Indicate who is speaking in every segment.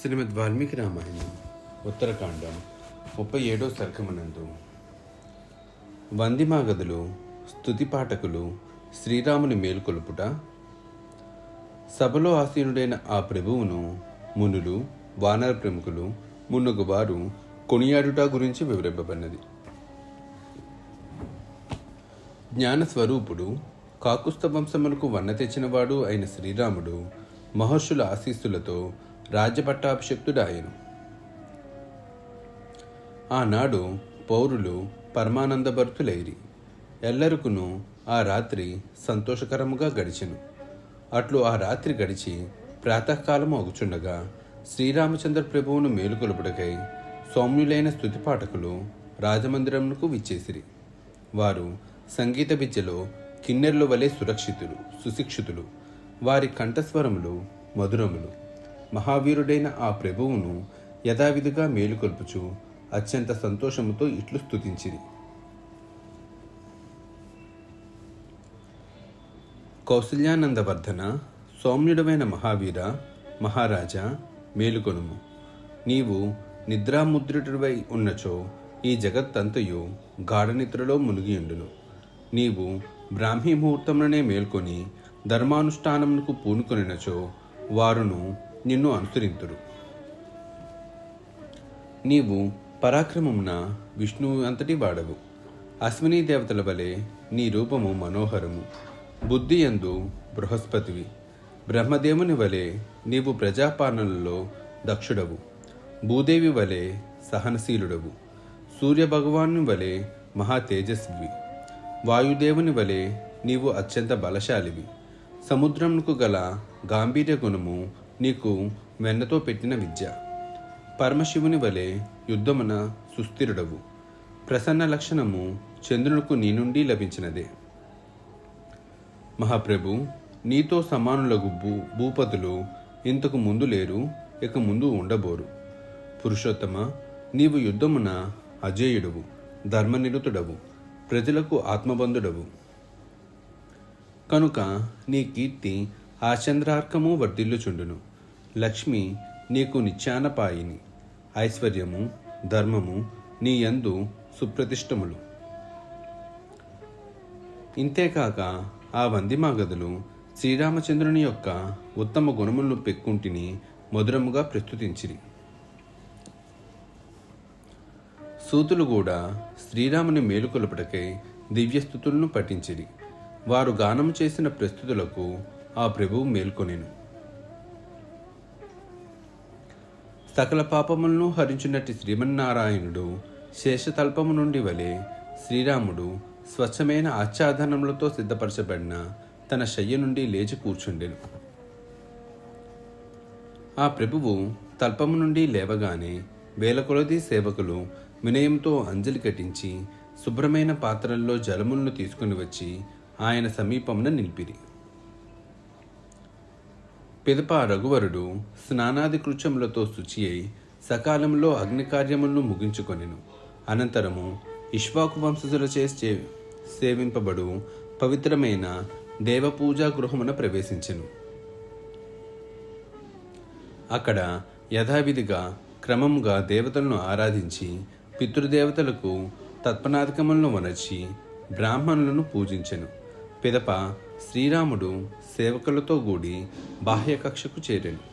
Speaker 1: శ్రీమద్ వాల్మీకి రామాయణం ఉత్తరకాండం ముప్పై ఏడో సర్గమనందు వందిమాగదులు స్తుతి పాఠకులు శ్రీరాముని మేలుకొలుపుట సభలో ఆసీనుడైన ఆ ప్రభువును మునులు వానర ప్రముఖులు మున్నగు వారు కొనియాడుట గురించి వివరింపబడినది. జ్ఞానస్వరూపుడు కాకుస్థ వంశములకు వన్న తెచ్చినవాడు అయిన శ్రీరాముడు మహర్షుల ఆశీస్సులతో రాజ్యపట్టాభిషక్తుడాయను ఆనాడు పౌరులు పరమానందభర్తులైరి. ఎల్లరుకును ఆ రాత్రి సంతోషకరముగా గడిచెను. అట్లు ఆ రాత్రి గడిచి ప్రాతకాలము అగుచుండగా శ్రీరామచంద్ర ప్రభువును మేలుకొలుపుటకై సౌమ్యులైన స్థుతిపాఠకులు రాజమందిరమునకు విచ్చేసిరి. వారు సంగీత విద్యలో కిన్నెర్ల వలె సురక్షితులు సుశిక్షితులు. వారి కంఠస్వరములు మధురములు. మహావీరుడైన ఆ ప్రభువును యథావిధిగా మేలుకొల్పుచు అత్యంత సంతోషముతో ఇట్లు స్థుతించింది కౌసల్యానందవర్ధన సౌమ్యుడమైన మహావీర మహారాజా మేలుకొనుము. నీవు నిద్రాముద్రుడివై ఉన్నచో ఈ జగత్తంతయు గాఢనిద్రలో మునిగియుండును. నీవు బ్రాహ్మీ ముహూర్తంలోనే మేల్కొని ధర్మానుష్ఠానమునకు పూనుకొనినచో వారును నిన్ను అనుసరింతురు. నీవు పరాక్రమమున విష్ణువు అంతటి వాడవు. అశ్విని దేవతల వలె నీ రూపము మనోహరము. బుద్ధి ఎందు బృహస్పతివి. బ్రహ్మదేవుని వలె నీవు ప్రజాపాలనలో దక్షుడవు. భూదేవి వలె సహనశీలుడవు. సూర్యభగవాను వలె మహా తేజస్వి వాయుదేవుని వలె నీవు అత్యంత బలశాలివి. సముద్రమునకు గల గాంభీర్య గుణము నీకు వెన్నతో పెట్టిన విద్య. పరమశివుని వలె యుద్ధమున సుస్థిరుడవు. ప్రసన్న లక్షణము చంద్రునికు నీ నుండి లభించినదే. మహాప్రభు నీతో సమానులకు భూ భూపతులు ఇంతకు ముందు లేరు ఇక ముందు ఉండబోరు. పురుషోత్తమ నీవు యుద్ధమున అజేయుడవు ధర్మనిరుతుడవు ప్రజలకు ఆత్మబంధుడవు. కనుక నీ కీర్తి ఆచంద్రార్కము వర్ధిల్లుచుండును. లక్ష్మి నీకు నిత్యానపాయిని ఐశ్వర్యము ధర్మము నీ యందు సుప్రతిష్టములు ఇంతేకాక ఆ వందిమాగదులు శ్రీరామచంద్రుని యొక్క ఉత్తమ గుణములను పెక్కుంటిని మధురముగా ప్రస్తుతించిరి. సూతులు కూడా శ్రీరాముని మేలుకొలుపటకై దివ్యస్థుతులను పఠించిరి. వారు గానం చేసిన ప్రస్తుతులకు ఆ ప్రభువు మేల్కొనెను. సకల పాపములను హరించినట్టి శ్రీమన్నారాయణుడు శేషతల్పము నుండి వలె శ్రీరాముడు స్వచ్ఛమైన ఆచ్ఛాదనములతో సిద్ధపరచబడిన తన శయ్య నుండి లేచి కూర్చుండెను. ఆ ప్రభువు తల్పము నుండి లేవగానే వేల కొలది సేవకులు వినయంతో అంజలి కట్టించి శుభ్రమైన పాత్రల్లో జలములను తీసుకుని వచ్చి ఆయన సమీపమున నిలిపిరి. పిదప రఘువరుడు స్నానాది కృత్యములతో శుచి అయి సకాలంలో అగ్నికార్యములను ముగించుకొనెను. అనంతరము ఇష్వాకు వంశజుల చేసే సేవింపబడు పవిత్రమైన దేవపూజా గృహమున ప్రవేశించెను. అక్కడ యథావిధిగా క్రమముగా దేవతలను ఆరాధించి పితృదేవతలకు తత్పనాధికములను వనర్చి బ్రాహ్మణులను పూజించెను. పిదప శ్రీరాముడు సేవకులతో కూడి బాహ్యకక్షకు చేరాడు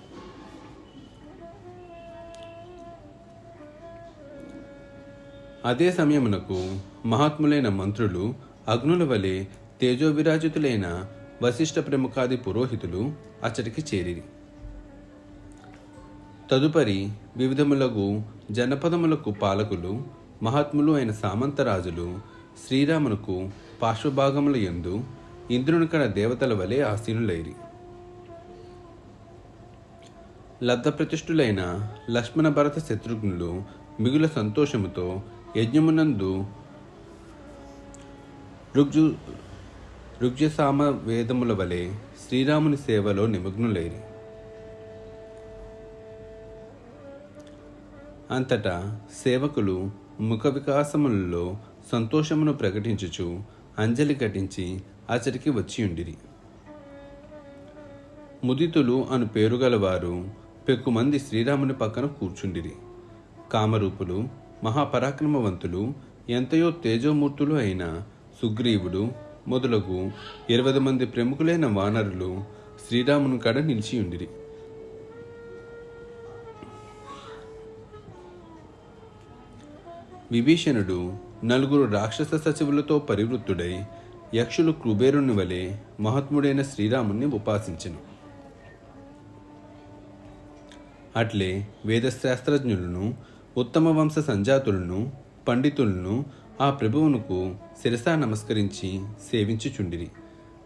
Speaker 1: అదే సమయమునకు మహాత్ములైన మంత్రులు అగ్నుల వలె తేజోవిరాజితులైన వశిష్ఠ ప్రముఖాది పురోహితులు అచ్చటికి చేరిరి. తదుపరి వివిధములకు జనపదములకు పాలకులు మహాత్ములు అయిన సామంతరాజులు శ్రీరామునకు పార్శ్వభాగముల ఇంద్రుని కన దేవతల వలె ఆసీనులైరి. లబ్ధప్రతిష్ఠులైన లక్ష్మణ భరత శత్రుఘ్నులు మిగుల సంతోషముతో యజ్ఞమునందు రుగ్జు రుగ్జసామ వేదముల వలె శ్రీరాముని సేవలో నిమగ్నులైరి. అంతటా సేవకులు ముఖ వికాసములలో సంతోషమును ప్రకటించుచు అంజలి ఘటించి అతడికి వచ్చియుండిరి ముదితులు అను పేరు గలవారు పెక్కుమంది శ్రీరాముని పక్కన కూర్చుండిరి. కామరూపులు మహాపరాక్రమవంతులు ఎంతయో తేజోమూర్తులు అయిన సుగ్రీవుడు మొదలగు ఇరవై మంది ప్రముఖులైన వానరులు శ్రీరాముని కడ నిలిచి ఉండిరి. విభీషణుడు నలుగురు రాక్షస సచివులతో పరివృత్తుడై యక్షులు కుబేరుని వలె మహాత్ముడైన శ్రీరాముణ్ణి ఉపాసించను. అట్లే వేదశాస్త్రజ్ఞులను ఉత్తమ వంశ సంజాతులను పండితులను ఆ ప్రభువునకు శిరసా నమస్కరించి సేవించుచుండిరి.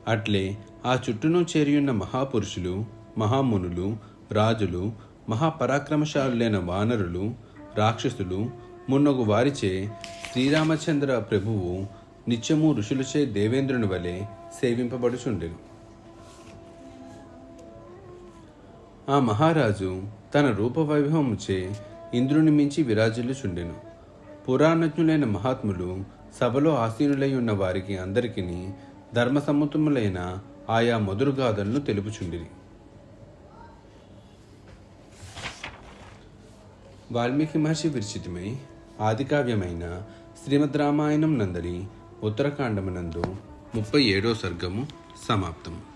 Speaker 1: అట్లే ఆ చుట్టూను చేరియున్న మహాపురుషులు మహామునులు రాజులు మహాపరాక్రమశాలులైన వానరులు రాక్షసులు మున్నగు వారిచే శ్రీరామచంద్ర ప్రభువు నిత్యము ఋషులచే దేవేంద్రుని వలె సేవింపబడుచుండెను. ఆ మహారాజు తన రూపవైభవముచే ఇంద్రుని మించి విరాజిల్లుచుండెను. పురాణజ్ఞులైన మహాత్ములు సభలో ఆసీనులై ఉన్న వారికి అందరికీ ధర్మసమ్మతములైన ఆయా మధురగాథలను తెలుపుచుండిరి. వాల్మీకి మహర్షి విరచితమై ఆదికావ్యమైన శ్రీమద్ రామాయణం నందలి ఉత్తరకాండమునందు ముప్పై ఏడో సర్గము సమాప్తము.